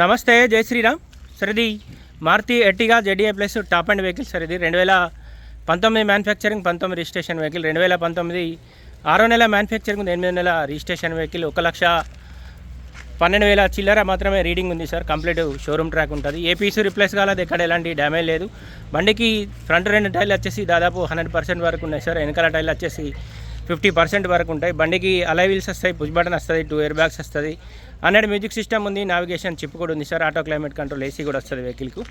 నమస్తే జై శ్రీరామ్. సార్ ఇది Maruti Ertiga ZDI plus top end vehicle sir ఇది రెండు వేల పంతొమ్మిది మ్యానుఫ్యాక్చరింగ్ పంతొమ్మిది రిజిస్ట్రేషన్ వెహికల్ రెండు వేల పంతొమ్మిది ఆరో నెల మ్యానుఫ్యాక్చరింగ్ ఎనిమిది నెల రిజిస్ట్రేషన్ వెహికల్ ఒక లక్ష పన్నెండు వేల చిల్లర మాత్రమే రీడింగ్ ఉంది సార్. కంప్లీట్ షోరూమ్ ట్రాక్ ఉంటుంది. ఏ పీసు రిప్లేస్ కాలేదు. ఎక్కడ ఎలాంటి డ్యామేజ్ లేదు. బండికి ఫ్రంట్ రెండు టైర్లు వచ్చేసి దాదాపు హండ్రెడ్ పర్సెంట్ వరకు ఉన్నాయి సార్. వెనకాల టైర్లు వచ్చేసి ఫిఫ్టీ పర్సెంట్ వరకు ఉంటాయి. బండికి అలై వీల్స్ వస్తాయి పుష్ బటన్ వస్తుంది టూ ఇయర్ బ్యాగ్స్ వస్తుంది. హండ్రెడ్ మ్యూజిక్ సిస్టమ్ ఉంది నావిగేషన్ చిప్ కూడా ఉంది sir. Auto climate control AC కూడా వస్తుంది వెహికల్కు.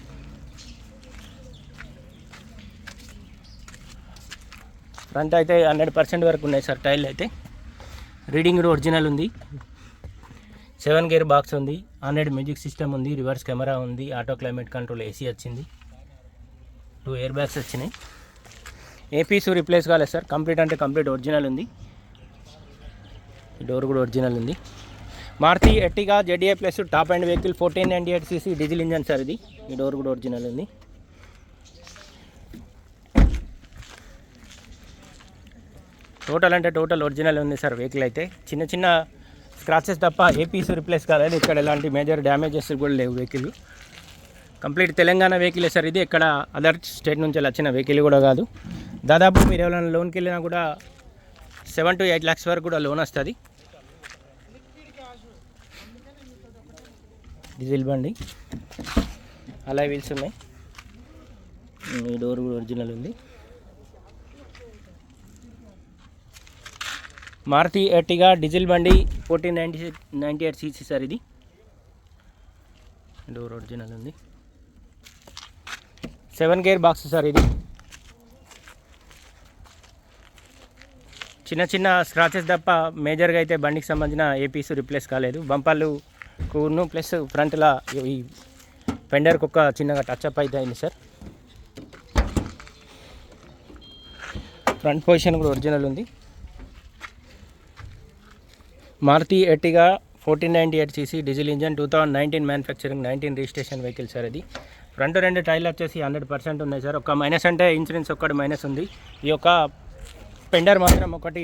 ఫ్రంట్ అయితే హండ్రెడ్ పర్సెంట్ వరకు ఉన్నాయి సార్ టైర్లు అయితే. రీడింగ్ కూడా ఒరిజినల్ ఉంది. సెవెన్ గేర్ బాక్స్ ఉంది హండ్రెడ్ మ్యూజిక్ సిస్టమ్ ఉంది రివర్స్ కెమెరా ఉంది ఆటో క్లైమేట్ కంట్రోల్ ఏసీ వచ్చింది. టూ ఇయర్ బ్యాగ్స్ వచ్చినాయి. ఏ పీసు రిప్లేస్ కాలేదు సార్. కంప్లీట్ అంటే కంప్లీట్ ఒరిజినల్ ఉంది. డోర్ కూడా ఒరిజినల్ ఉంది. Maruti Ertiga ZDI plus top end vehicle fourteen ninety eight CC diesel engine sir ఇది. ఈ డోర్ కూడా ఒరిజినల్ ఉంది. టోటల్ అంటే టోటల్ ఒరిజినల్ ఉంది సార్ వెహికల్ అయితే. చిన్న చిన్న స్క్రాచెస్ తప్ప ఏ పీస్ రిప్లేస్ కాలేదు. ఇక్కడ ఎలాంటి మేజర్ డ్యామేజెస్ కూడా లేవు వెహికల్ కంప్లీట్ తెలంగాణ వెహికలే సార్ ఇది. ఇక్కడ అదర్ స్టేట్ నుంచి వచ్చిన వెహికల్ కూడా కాదు. దాదాపు మీరు ఎవరైనా లోన్కి వెళ్ళినా కూడా సెవెన్ టు ఎయిట్ ల్యాక్స్ వరకు కూడా లోన్ వస్తుంది. డీజిల్ బండి. అలా వీల్స్ ఉన్నాయి. మీ డోర్ కూడా ఒరిజినల్ ఉంది. మారుతి ఎర్టిగా డీజిల్ బండి fourteen ninety ninety eight CC sir ఇది. డోర్ ఒరిజినల్ ఉంది. సెవెన్ గేర్ బాక్స్ సార్ ఇది. చిన్న చిన్న స్క్రాచెస్ తప్ప మేజర్గా అయితే బండికి సంబంధించిన ఏ పీసు రిప్లేస్ కాలేదు. బంపర్లు కూర్ను ప్లస్ ఫ్రంట్లో ఈ ఫెండర్కి ఒక చిన్నగా టచ్అప్ అయితే అయింది సార్ ఫ్రంట్ పొజిషన్ కూడా ఒరిజినల్ ఉంది. Maruti Ertiga fourteen ninety eight CC diesel engine two thousand nineteen manufacturing nineteen registration vehicle sir ఇది. ఫ్రంట్ రెండు టైర్లు వచ్చేసి హండ్రెడ్ పర్సెంట్ ఉన్నాయి సార్ ఒక మైనస్ అంటే ఇన్సూరెన్స్ ఒక్కటి మైనస్ ఉంది. ఈ యొక్క పెండర్ మాత్రం ఒకటి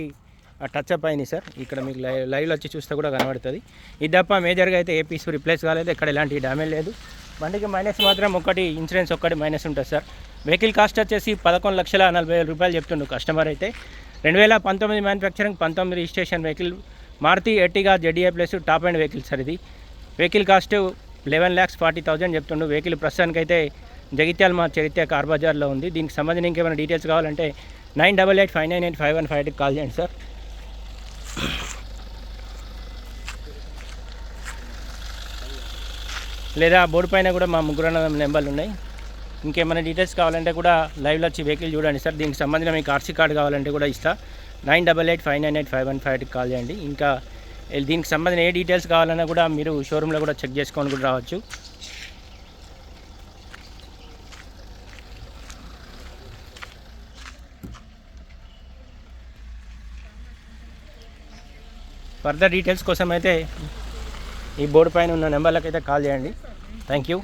టచ్ అప్ అయింది సార్. ఇక్కడ మీకు లైవ్ లైవ్లో వచ్చి చూస్తే కూడా కనబడుతుంది. ఇది తప్ప మేజర్గా అయితే ఏ పీస్ రిప్లేస్ కాలేదు ఇక్కడ ఎలాంటి డ్యామేజ్ లేదు. బండికి మైనస్ మాత్రం ఒకటి ఇన్సూరెన్స్ ఒక్కటి మైనస్ ఉంటుంది సార్. వెహికల్ కాస్ట్ వచ్చేసి పదకొండు లక్షల నలభై వేల రూపాయలు చెప్తుండు కస్టమర్ అయితే. రెండు వేల పంతొమ్మిది మ్యానుఫ్యాక్చరింగ్ పంతొమ్మిది registration vehicle Maruti Ertiga ZDI plus top end vehicle sir ఇది. Vehicle cost eleven lakhs forty thousand చెప్తుండు వెహికల్ ప్రస్తుతానికైతే జగిత్యాల మా చరిత్ర కార్ బజార్లో ఉంది. దీనికి సంబంధించి ఇంకేమైనా డీటెయిల్స్ కావాలంటే nine double eight five nine eight five one five ఎయిట్కి కాల్ చేయండి సార్. లేదా బోర్డు పైన కూడా మా ముగ్గురు నెంబర్లు ఉన్నాయి. ఇంకేమైనా డీటెయిల్స్ కావాలంటే కూడా లైవ్లో వచ్చి వెహికల్ చూడండి సార్. దీనికి సంబంధించిన మీకు ఆర్సీ కార్డు కావాలంటే కూడా ఇస్తా. Nine double eight five nine eight five one five call చేయండి. ఇంకా దీనికి సంబంధించిన ఏ డీటెయిల్స్ కావాలన్నా కూడా మీరు షోరూంలో కూడా చెక్ చేసుకొని కూడా రావచ్చు. ఫర్దర్ డీటెయిల్స్ కోసం అయితే ఈ బోర్డు పైన ఉన్న నెంబర్లకు అయితే కాల్ చేయండి. Thank you.